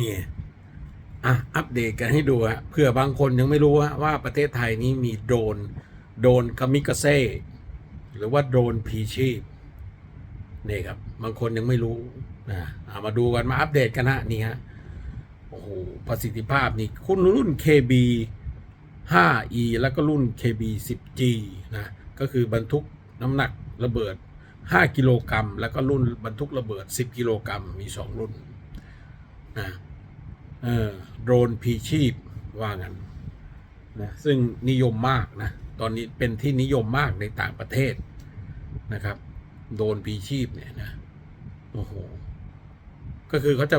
นี่อะอัปเดตกันให้ดูฮะเผื่อบางคนยังไม่รู้ฮะว่าประเทศไทยนี้มีโดรนโดรนคามิกาเซ่หรือว่าโดรนพีชีพนี่ครับ บางคนยังไม่รู้นะเอามาดูกันมาอัปเดตกันฮะนี่ฮะโอ้โหประสิทธิภาพนี่คุณรุ่น KB 5E แล้วก็รุ่น KB 10G นะก็คือบรรทุกน้ำหนักระเบิด 5 กิโลกรัม แล้วก็รุ่นบรรทุกระเบิด 10 กิโลกรัมมี 2 รุ่นนะ โดรนพีชีพว่างันนะซึ่งนิยมมากนะ ตอนนี้เป็นที่นิยมมากในต่างประเทศนะครับ โดรนพีชีพเนี่ยนะโอ้โหก็คือเขาจะ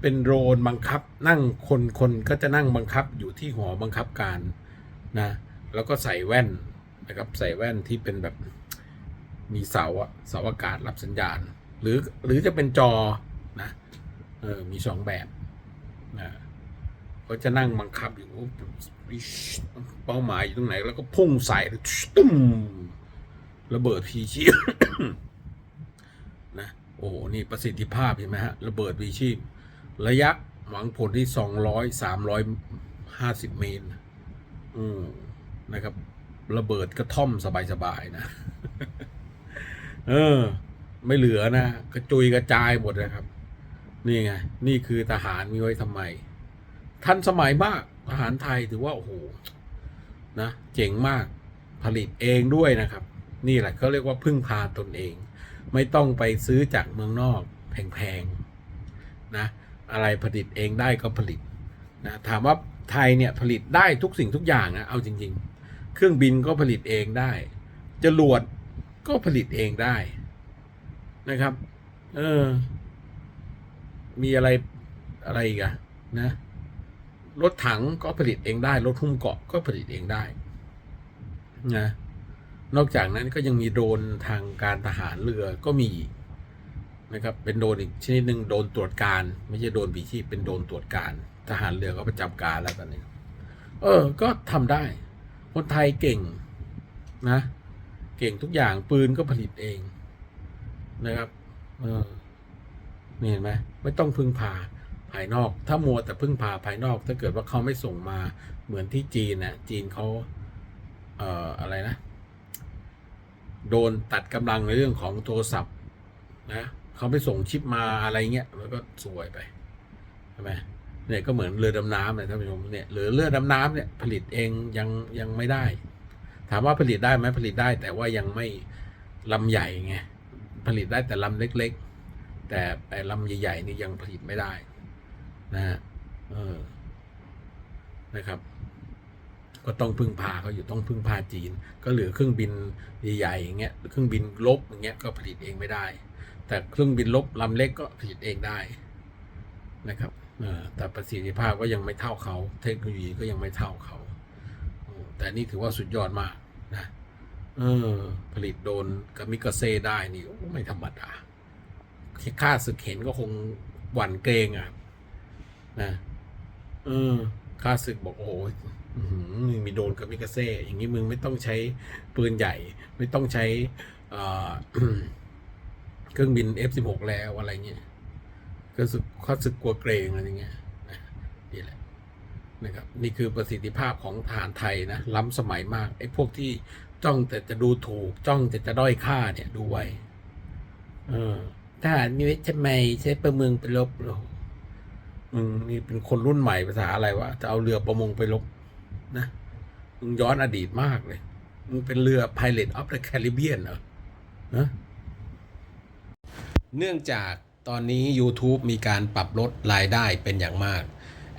เป็นโดรนบังคับ นั่งคนคนก็จะนั่งบังคับอยู่ที่หอบังคับการนะ แล้วก็ใส่แว่นนะครับใส่แว่นที่เป็นแบบมีเสาอะเสาอากาศรับสัญญาณ หรือหรือจะเป็นจอนะเออมีสองแบบ นะเขาจะนั่งบังคับอยู่เป้าหมายอยู่ตรงไหน แล้วก็พุ่งใส่ตุ้มระเบิดพีชีพนะโอ้โหนี่ประสิทธิภาพเห็นไหมฮะระเบิดพีชีพ ระยะหวังผลที่สองร้อยสามร้อยห้าสิบเมตรอืมนะครับ ระเบิดกระท่อมสบายๆนะเออ ไม่เหลือนะกระจุยกระจายหมดนะครับ นี่ไง นี่คือทหารมีไว้ทำไม ทันสมัยมากทหารไทยถือว่า โอ้โห นะ เจ๋งมากผลิตเองด้วยนะครับ นี่แหละเขาเรียกว่าพึ่งพาตนเอง ไม่ต้องไปซื้อจากเมืองนอกแพงๆนะ อะไรผลิตเองได้ก็ผลิตนะถามว่าไทยเนี่ยผลิตได้ทุกสิ่งทุกอย่างนะเอาจริง ๆ เครื่องบินก็ผลิตเองได้จรวดก็ผลิตเองได้นะครับ เออ มีอะไรอะไรอีกอะนะ รถถังก็ผลิตเองได้ รถหุ้มเกาะก็ผลิตเองได้นะนอกจากนั้นก็ยังมีโดรนทางการทหารเรือก็มีนะครับเป็นโดรนอีกชนิดหนึ่งโดรนตรวจการ ไม่ใช่โดรนบีชีพเป็นโดรนตรวจการ ทหารเรือก็ประจำการแล้วตอนนี้เออ ก็ทำได้ คนไทยเก่งนะ เก่งทุกอย่างปืนก็ผลิตเองนะครับ เออ นี่เห็นไหมไม่ต้องพึ่งพาภายนอก ถ้ามัวแต่พึ่งพาภายนอก ถ้าเกิดว่าเขาไม่ส่งมาเหมือนที่จีนนะจีนเขาเอ่ออะไรนะ โดนตัดกำลังในเรื่องของโทรศัพท์นะเขาไม่ส่งชิปมาอะไรเงี้ยแล้วก็สวยไปใช่ไหมเนี่ยก็เหมือนเรือดำน้ำเลยท่านผู้ชมเนี่ยหรือเรือดำน้ำเนี่ยผลิตเองยังยังไม่ได้ ถามว่าผลิตได้ไหมผลิตได้แต่ว่ายังไม่ลำใหญ่ไงผลิตได้แต่ลำเล็ก ๆ แต่ไอ้ลำใหญ่ๆนี่ยังผลิตไม่ได้ นะฮะเออนะครับ ก็ต้องพึ่งพาเขาอยู่ต้องพึ่งพาจีน ก็เหลือเครื่องบินใหญ่ๆอย่างเงี้ยเครื่องบินลบอย่างเงี้ยก็ผลิตเองไม่ได้ แต่เครื่องบินลบลำเล็กก็ผลิตเองได้นะครับแต่ประสิทธิภาพก็ยังไม่เท่าเขา เทคโนโลยีก็ยังไม่เท่าเขา แต่นี่ถือว่าสุดยอดมากนะเออผลิตโดนกามิกาเซ่ได้นี่ไม่ธรรมดา ค่าศึกเห็นก็คงหวั่นเกรงอะนะเออข้าศึกบอกโอ้โหอื้อหือมึงมีโดรนกับมิกาเซ่อย่างนี้มึงไม่ต้องใช้ปืนใหญ่ ไม่ต้องใช้เอ่อเครื่องบิน F16 แล้วอะไรเงี้ยก็สึกข้าศึกกลัวเกรงอะไรเงี้ยนะนี่แหละนะครับนี่คือประสิทธิภาพของทหารไทยนะล้ำสมัยมากไอ้พวกที่จ้องแต่จะดูถูก จ้องแต่จะด้อยค่าเนี่ยดูไว้ เออ ทหารมีไว้ทำไมใช้ประมงไปลบหรอมึงนี่เป็นคนรุ่นใหม่ภาษาอะไรวะจะเอาเรือประมงไปลบนะมึงย้อนอดีตมากเลยมึงเป็นเรือ Pilot of the Caribbean เหรอนะเนื่องจากตอนนี้ YouTube มีการปรับลดรายได้เป็นอย่างมาก